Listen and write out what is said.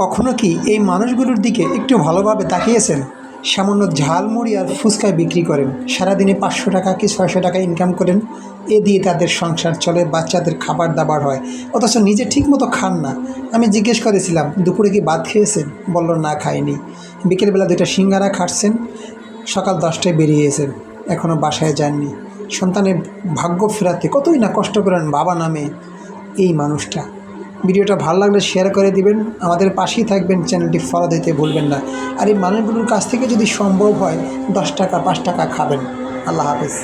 কখনো কি এই মানুষগুলোর দিকে একটু ভালোভাবে তাকিয়েছেন? সামান্য ঝালমুড়ি আর ফুচকা বিক্রি করেন। সারাদিনে পাঁচশো টাকা কি ছয়শো টাকা ইনকাম করেন? এ দিয়ে তাদের সংসার চলে, বাচ্চাদের খাবার দাবার হয়। অথচ নিজে ঠিকমতো খান না। আমি জিজ্ঞেস করেছিলাম, দুপুরে কি ভাত খেয়েছেন? বলল, না, খাইনি। বিকেলবেলা দুইটা সিঙ্গারা খাটছেন। সকাল দশটায় বেরিয়েছেন। এখনও বাসায় যাননি। সন্তানের ভাগ্য ফেরাতে কতই না কষ্ট করেন বাবা নামে এই মানুষটা। ভিডিওটা ভালো লাগলে শেয়ার করে দিবেন। আমাদের পাশেই থাকবেন চ্যানেলটি ফলো দিতে ভুলবেন না। আর এই মানুষগুলোর কাছ থেকে যদি সম্ভব হয়, দশ টাকা, পাঁচ টাকা খাবেন। আল্লাহ হাফেজ।